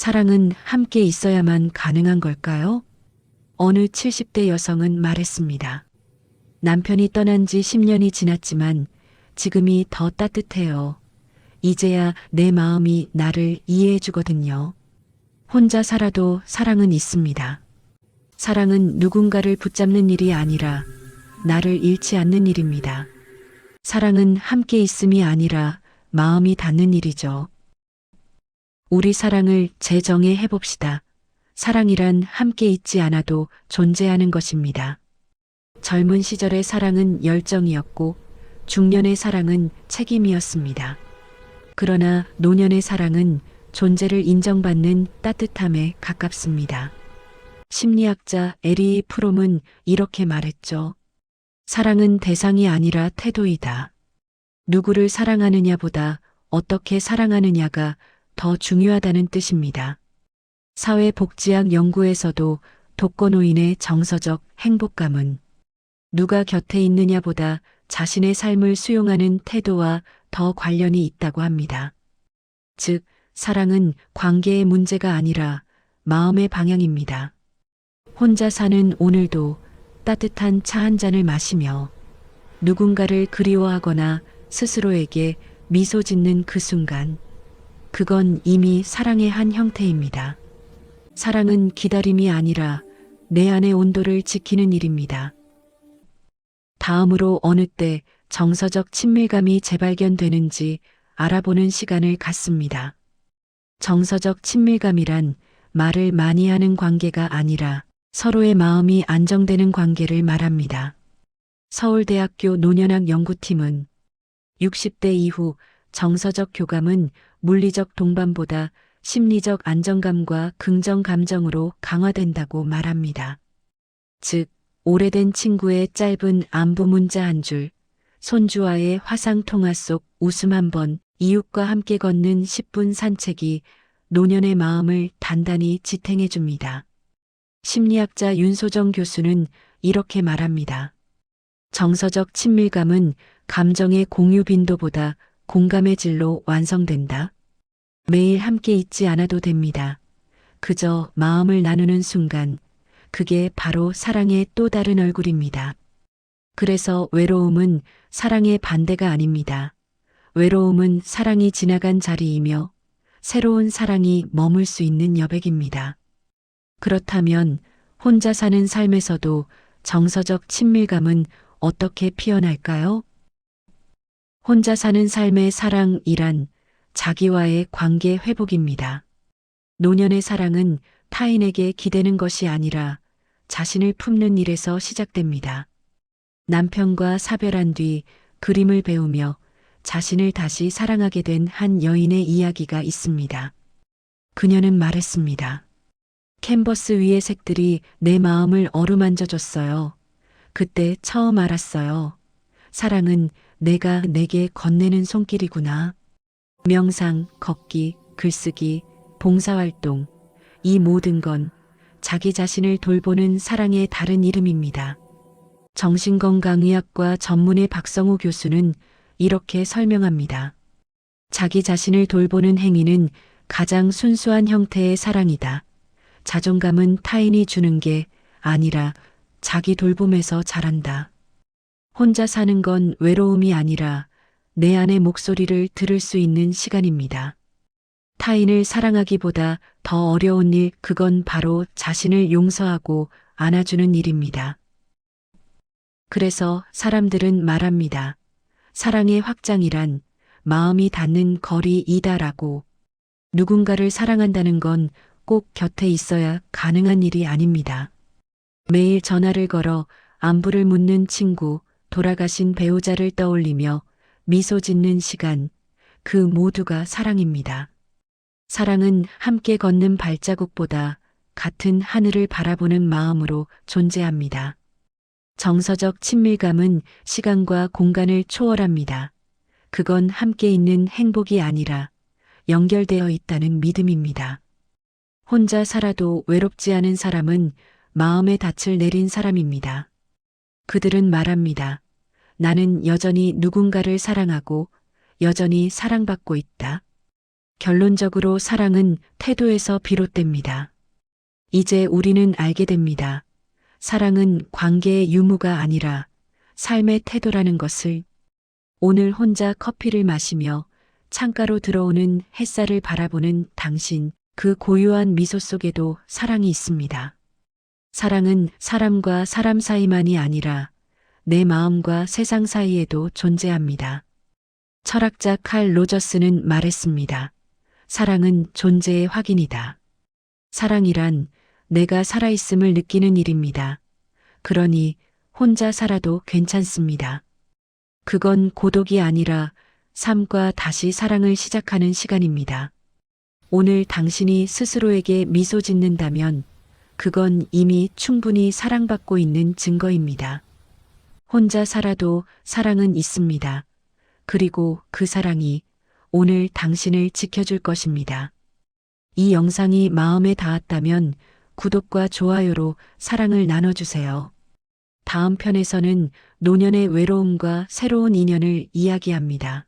사랑은 함께 있어야만 가능한 걸까요? 어느 70대 여성은 말했습니다. 남편이 떠난 지 10년이 지났지만 지금이 더 따뜻해요. 이제야 내 마음이 나를 이해해 주거든요. 혼자 살아도 사랑은 있습니다. 사랑은 누군가를 붙잡는 일이 아니라 나를 잃지 않는 일입니다. 사랑은 함께 있음이 아니라 마음이 닿는 일이죠. 우리 사랑을 재정해 해봅시다. 사랑이란 함께 있지 않아도 존재하는 것입니다. 젊은 시절의 사랑은 열정이었고 중년의 사랑은 책임이었습니다. 그러나 노년의 사랑은 존재를 인정받는 따뜻함에 가깝습니다. 심리학자 에리 프롬은 이렇게 말했죠. 사랑은 대상이 아니라 태도이다. 누구를 사랑하느냐보다 어떻게 사랑하느냐가 더 중요하다는 뜻입니다. 사회복지학 연구에서도 독거노인의 정서적 행복감은 누가 곁에 있느냐보다 자신의 삶을 수용하는 태도와 더 관련이 있다고 합니다. 즉, 사랑은 관계의 문제가 아니라 마음의 방향입니다. 혼자 사는 오늘도 따뜻한 차 한 잔을 마시며 누군가를 그리워하거나 스스로에게 미소 짓는 그 순간, 그건 이미 사랑의 한 형태입니다. 사랑은 기다림이 아니라 내 안의 온도를 지키는 일입니다. 다음으로 어느 때 정서적 친밀감이 재발견되는지 알아보는 시간을 갖습니다. 정서적 친밀감이란 말을 많이 하는 관계가 아니라 서로의 마음이 안정되는 관계를 말합니다. 서울대학교 노년학 연구팀은 60대 이후 정서적 교감은 물리적 동반보다 심리적 안정감과 긍정 감정으로 강화된다고 말합니다. 즉, 오래된 친구의 짧은 안부 문자 한 줄, 손주와의 화상 통화 속 웃음 한 번, 이웃과 함께 걷는 10분 산책이 노년의 마음을 단단히 지탱해 줍니다. 심리학자 윤소정 교수는 이렇게 말합니다. 정서적 친밀감은 감정의 공유 빈도보다 공감의 질로 완성된다. 매일 함께 있지 않아도 됩니다. 그저 마음을 나누는 순간, 그게 바로 사랑의 또 다른 얼굴입니다. 그래서 외로움은 사랑의 반대가 아닙니다. 외로움은 사랑이 지나간 자리이며 새로운 사랑이 머물 수 있는 여백입니다. 그렇다면 혼자 사는 삶에서도 정서적 친밀감은 어떻게 피어날까요? 혼자 사는 삶의 사랑이란 자기와의 관계 회복입니다. 노년의 사랑은 타인에게 기대는 것이 아니라 자신을 품는 일에서 시작됩니다. 남편과 사별한 뒤 그림을 배우며 자신을 다시 사랑하게 된 한 여인의 이야기가 있습니다. 그녀는 말했습니다. 캔버스 위의 색들이 내 마음을 어루만져 줬어요. 그때 처음 알았어요. 사랑은 내가 내게 건네는 손길이구나. 명상, 걷기, 글쓰기, 봉사활동, 이 모든 건 자기 자신을 돌보는 사랑의 다른 이름입니다. 정신건강의학과 전문의 박성호 교수는 이렇게 설명합니다. 자기 자신을 돌보는 행위는 가장 순수한 형태의 사랑이다. 자존감은 타인이 주는 게 아니라 자기 돌봄에서 자란다. 혼자 사는 건 외로움이 아니라 내 안의 목소리를 들을 수 있는 시간입니다. 타인을 사랑하기보다 더 어려운 일, 그건 바로 자신을 용서하고 안아주는 일입니다. 그래서 사람들은 말합니다. 사랑의 확장이란 마음이 닿는 거리이다라고. 누군가를 사랑한다는 건 꼭 곁에 있어야 가능한 일이 아닙니다. 매일 전화를 걸어 안부를 묻는 친구, 돌아가신 배우자를 떠올리며 미소 짓는 시간, 그 모두가 사랑입니다. 사랑은 함께 걷는 발자국보다 같은 하늘을 바라보는 마음으로 존재합니다. 정서적 친밀감은 시간과 공간을 초월합니다. 그건 함께 있는 행복이 아니라 연결되어 있다는 믿음입니다. 혼자 살아도 외롭지 않은 사람은 마음의 닻을 내린 사람입니다. 그들은 말합니다. 나는 여전히 누군가를 사랑하고 여전히 사랑받고 있다. 결론적으로 사랑은 태도에서 비롯됩니다. 이제 우리는 알게 됩니다. 사랑은 관계의 유무가 아니라 삶의 태도라는 것을 오늘 혼자 커피를 마시며 창가로 들어오는 햇살을 바라보는 당신 그 고요한 미소 속에도 사랑이 있습니다. 사랑은 사람과 사람 사이만이 아니라 내 마음과 세상 사이에도 존재합니다. 철학자 칼 로저스는 말했습니다. 사랑은 존재의 확인이다. 사랑이란 내가 살아있음을 느끼는 일입니다. 그러니 혼자 살아도 괜찮습니다. 그건 고독이 아니라 삶과 다시 사랑을 시작하는 시간입니다. 오늘 당신이 스스로에게 미소 짓는다면 그건 이미 충분히 사랑받고 있는 증거입니다. 혼자 살아도 사랑은 있습니다. 그리고 그 사랑이 오늘 당신을 지켜줄 것입니다. 이 영상이 마음에 닿았다면 구독과 좋아요로 사랑을 나눠주세요. 다음 편에서는 노년의 외로움과 새로운 인연을 이야기합니다.